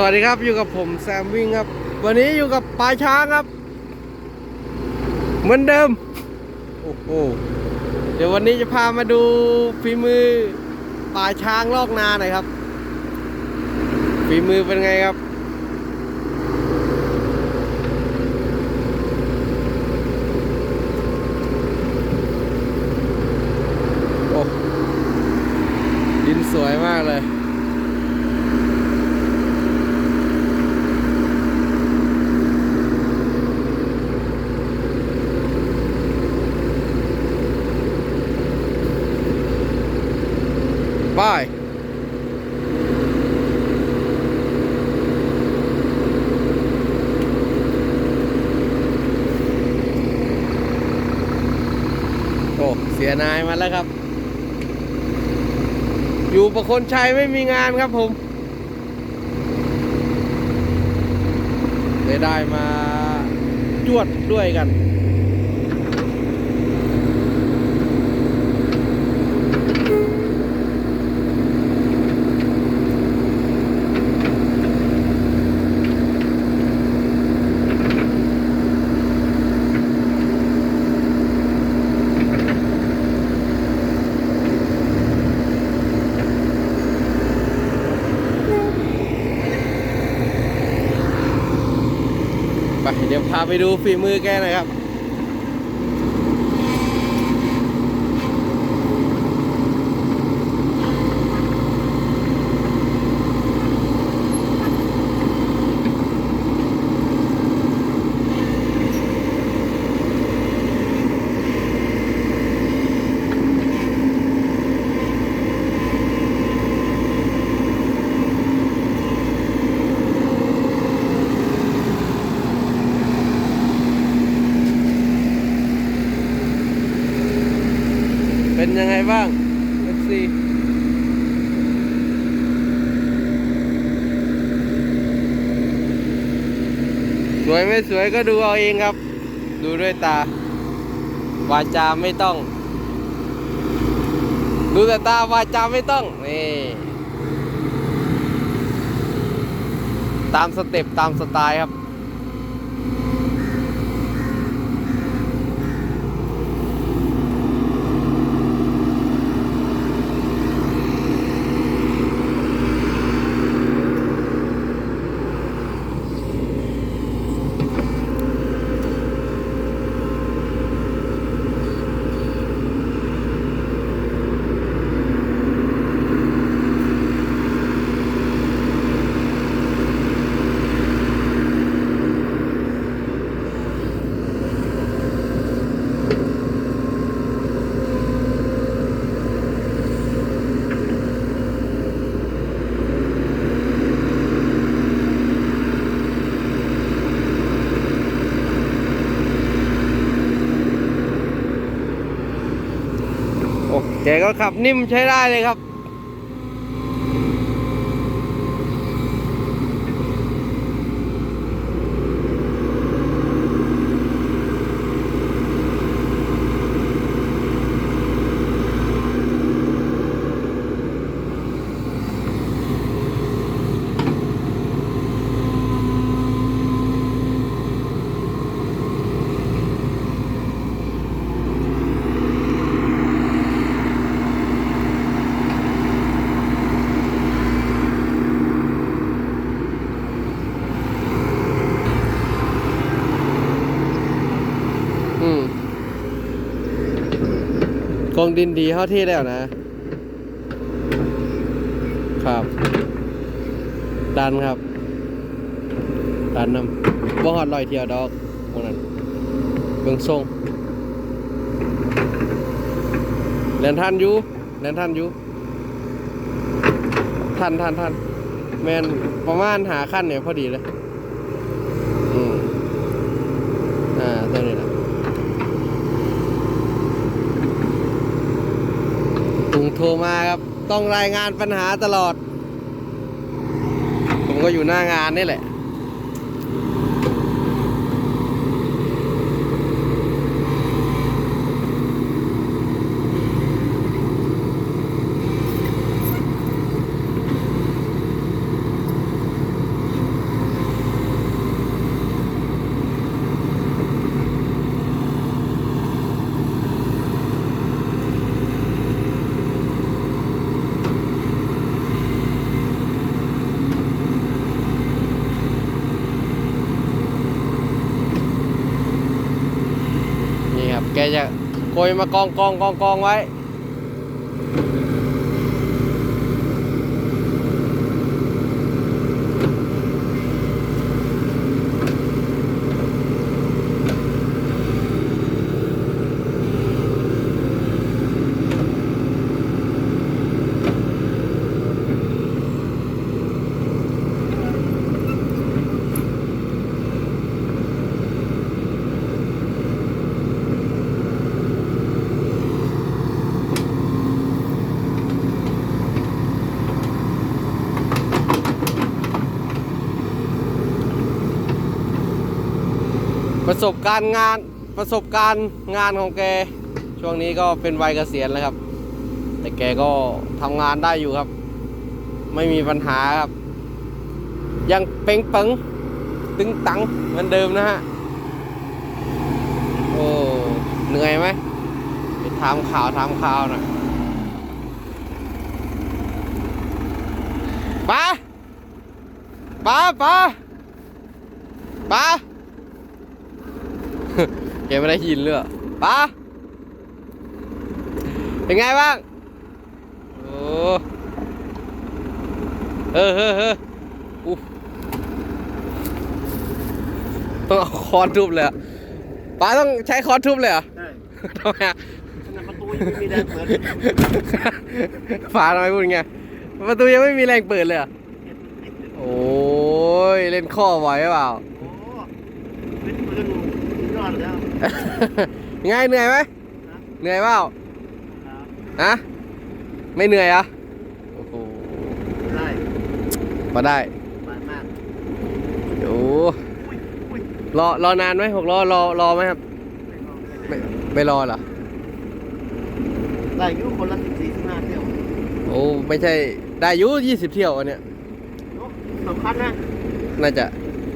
สวัสดีครับอยู่กับผมแซมวิ่งครับ วันนี้อยู่กับปลาช้างครับ เหมือนเดิมโอ้โหเดี๋ยววันนี้จะพามาดูฝีมือปลาช้างลอกนาหน่อยครับฝีมือเป็นไงครับ โอ้ดินสวยมากเลย Bye. โอ้เสียนายมาแล้วครับ อยู่ประคนชัยไม่มีงานครับผมเลยได้มาจวดด้วยกัน ยวพาไปดูฝีมือแกหน่อยครับ เป็น ยังไงบ้าง FC สวยไม่สวยก็ดูเอาเองครับ ดูด้วยตาวาจาไม่ต้อง ดูแต่ตาวาจาไม่ต้องนี่ตามสเต็ปตามสไตล์ครับ แกก็ขับนิ่มใช้ได้เลยครับ กองดินดีเข้าที่แล้วนะ ครับ ดันครับ ดันนำบ่ฮอดลอยเที่ยวดอกพวกนั้นเบิ่งทรงเล่นทันอยู่เล่นทันอยู่ทันทันทันแมนประมาณหาขั้นเนี่ยพอดีเลย อืมอ่าตัวนี้แหละ ตุง โทรมาครับ ต้องรายงานปัญหาตลอด ผมก็อยู่หน้างานนี่แหละ อ ก จะโกยมากองกองกองกองไว้ ประสบการณ์งานประสบการณ์งานของแก ช่วงนี้ก็เป็นวัยเกษียณแล้วครับ แต่แกก็ทำงานได้อยู่ครับ ไม่มีปัญหาครับ ยังเป้งปังตึงตังเหมือนเดิมนะฮะโอ้เหนื่อยไหมไปถามข่าวถามข่าวนะป้าป้าป้าป้า แกไม่ได้ยินเลยเหรอป้าเป็นไงบ้าง โอ้เออเออเอออุ๊ยต้องเอาคอนทุบเลยเหรอป้าต้องใช้คอนทุบเลยเหรอใช่ทำไมอะขนาดประตูยังไม่มีแรงเปิดฝาทำไมพูดไงประตูยังไม่มีแรงเปิดเลยเหรอโอ้ยเล่นข้อไหวหรือเปล่าโอ้เป็นปืนสุดย อดแล้วไงเหนื่อยไหมนะเหนื่อยเปล่าครับฮะไม่เหนื่อยเหรอะโอ้โหได้มาได้มานมากโอ้อุ้ยอุ้ยรอรอนานไหมหกล้อรอรอไหมครับไม่ต้องไม่ไม่รอเหรอได้อยุ่คนละสิบสี่สิบห้าเที่ยวโอ้ไม่ใช่ได้อยุยี่สิบเที่ยวอันเนี้ยโอ้สำคัญนะน่าจะ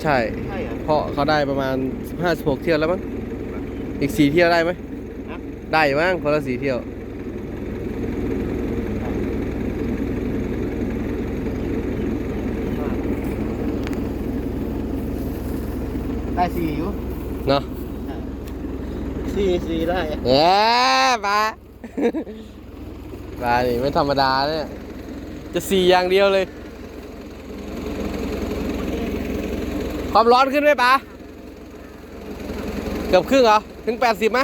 ใช่ ใช่เหรอ เพราะเขาได้ประมาณสิบห้าสิบหกเที่ยวแล้วมั้ง อีกสี่เที่ยวได้ไหมนะได้อยู่มั้งคนละสี่เที่ยว ได้สี่อยู่เนาะสี่สี่ได้เอ๊ปลา ปลานี่ไม่ธรรมดาเนี่ย จะสี่อย่างเดียวเลย ความร้อนขึ้นไหมปลาเกือบครึ่งเหรอ ถึงแปดสิบไหม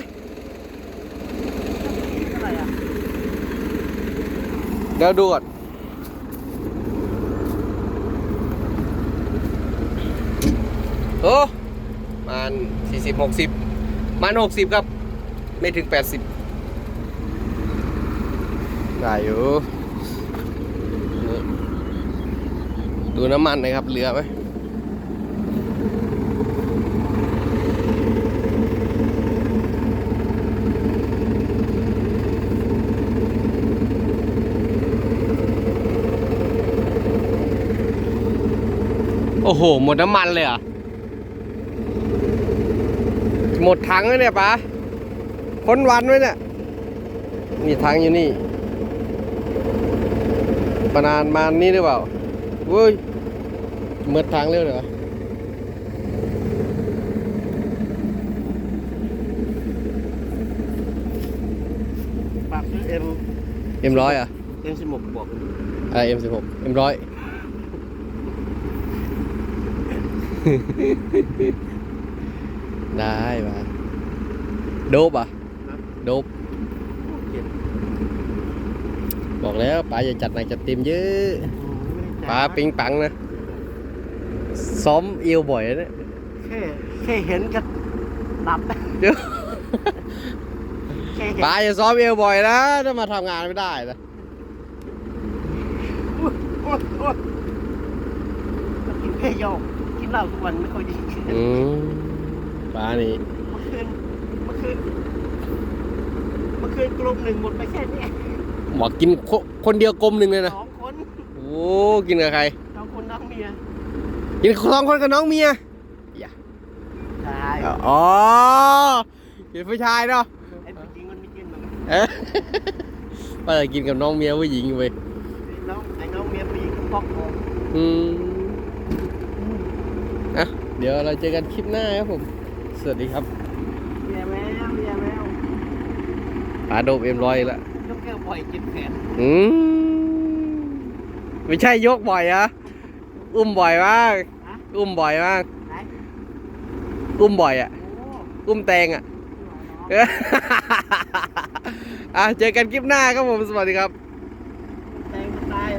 เดี๋ยวดูก่อนโอ้มันสี่สิบหกสิบมันหกสิบครับ ไม่ถึงแปดสิบได้อยู่ ดูน้ำมันนะครับ เหลือไหมโอ้โห หมดน้ำมันเลยเหรอะ หมดถังแล้วเนี่ยปะพ้นวันไว้เนี่ย นี่ถังอยู่นี่ ประมาณมาณนี้หรือเปล่าเว้ยหมดถังเร็วเหรอปากซื้อเอ็มเอ็มร้อยอะเอ็มสิบหกบวกอะไรเอ็มสิบหกเอ็มร้อย ได้ปะโดบอะนะโดบเจ็ดบอกแล้วป๋าอย่าจัดหนักจัดเต็มเยอะป๋าปิงปังนะ ซ้อมเอวบ่อยนะเนี่ยแค่แค่เห็นก็หลับเดี๋ยวแค่เห็นป๋าอย่าซ้อมเอวบ่อยนะถ้ามาทำงานไม่ได้นะโอ๊ยโอ๊ยโอ๊ยก็กินแค่ยอกกิน เหล้าทุกวันไม่ค่อยดีอืมป๋านี่เมื่อคืนเมื่อคืนเมื่อคืนกลุ่มหนึ่งหมดไปแค่นี้บอกกินคคนเดียวกลมหนึ่งเลยนะสองคนโอ้กินกับใครสองคนน้องเมียกินสองคนกับน้องเมียใช่อ๋อกินผู้ชายเนาะไอ้ผู้หญิงมันไม่กินมันเอ๊ะว่าจะกินกับน้องเมียผู้หญิงไปไอ้น้องไอ้น้องเมียผู้หญิงก็ป๊อกของอืม อะเดี๋ยวเราเจอกันคลิปหน้าครับผม สวัสดีครับเมียแมวเมียแมวปลาโดบเอ็มร้อยอีกแล้วยกแก้วบ่อยเจ็บแขนอืมไม่ใช่ยกบ่อยอะอุ้มบ่อยมากฮะอุ้มบ่อยมากไหนอุ้มบ่อยอะโอ้อุ้มแตงอะเอออะเจอกันคลิปหน้าครับผมสวัสดีครับ แตงมันตาย